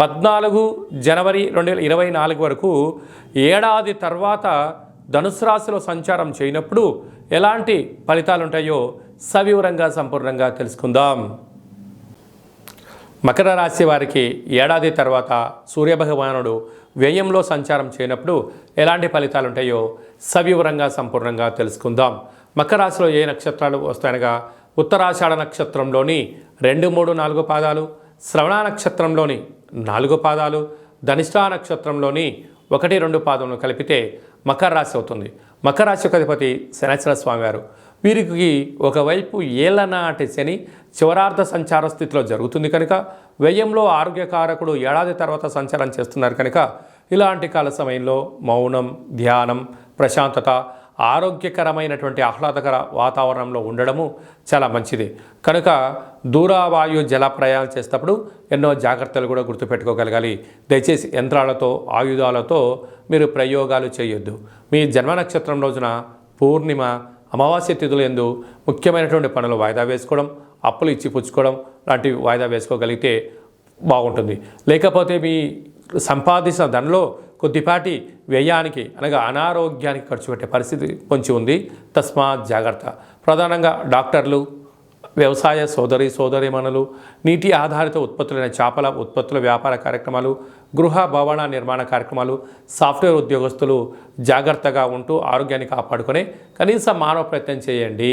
పద్నాలుగు జనవరి రెండు వేల ఇరవై నాలుగు వరకు ఏడాది తర్వాత ధనుసు రాశిలో సంచారం చేయనప్పుడు ఎలాంటి ఫలితాలు ఉంటాయో సవివరంగా సంపూర్ణంగా తెలుసుకుందాం. మకర రాశి వారికి ఏడాది తర్వాత సూర్యభగవానుడు వ్యయంలో సంచారం చేయనప్పుడు ఎలాంటి ఫలితాలు ఉంటాయో సవివరంగా సంపూర్ణంగా తెలుసుకుందాం. మకర రాశిలో ఏ నక్షత్రాలు వస్తాయనగా ఉత్తరాషాఢ నక్షత్రంలోని రెండు మూడు నాలుగు పాదాలు శ్రవణ నక్షత్రంలోని నాలుగు పాదాలు ధనిష్టా నక్షత్రంలోని ఒకటి రెండు పాదములు కలిపితే మకర రాశి అవుతుంది. మకర రాశి అధిపతి శనేశ్వర స్వామివారు వీరికి ఒకవైపు ఏళ్ళనాటి శని చివరార్థ సంచార స్థితిలో జరుగుతుంది కనుక వ్యయంలో ఆరోగ్యకారకుడు ఏడాది తర్వాత సంచారం చేస్తున్నారు కనుక ఇలాంటి కాల సమయంలో మౌనం ధ్యానం ప్రశాంతత ఆరోగ్యకరమైనటువంటి ఆహ్లాదకర వాతావరణంలో ఉండడము చాలా మంచిది. కనుక దూరవాయు జల ప్రయాణం చేసేటప్పుడు ఎన్నో జాగ్రత్తలు కూడా గుర్తుపెట్టుకోగలగాలి. దయచేసి యంత్రాలతో ఆయుధాలతో మీరు ప్రయోగాలు చేయొద్దు. మీ జన్మ నక్షత్రం రోజున పూర్ణిమ అమావాస్య తిథులు ఎందు ముఖ్యమైనటువంటి పనులు వాయిదా వేసుకోవడం అప్పులు ఇచ్చి పుచ్చుకోవడం లాంటివి వాయిదా వేసుకోగలిగితే బాగుంటుంది. లేకపోతే మీ సంపాదించిన ధనలో కొద్దిపాటి వ్యయానికి అనగా అనారోగ్యానికి ఖర్చు పెట్టే పరిస్థితి పొంచి ఉంది. తస్మాత్ జాగ్రత్త. ప్రధానంగా డాక్టర్లు వ్యవసాయ సోదరి సోదరిమణులు నీటి ఆధారిత ఉత్పత్తులైన చేపల ఉత్పత్తుల వ్యాపార కార్యక్రమాలు గృహ భవన నిర్మాణ కార్యక్రమాలు సాఫ్ట్వేర్ ఉద్యోగస్తులు జాగ్రత్తగా ఉంటూ ఆరోగ్యాన్ని కాపాడుకొని కనీసం మానవ ప్రయత్నం చేయండి.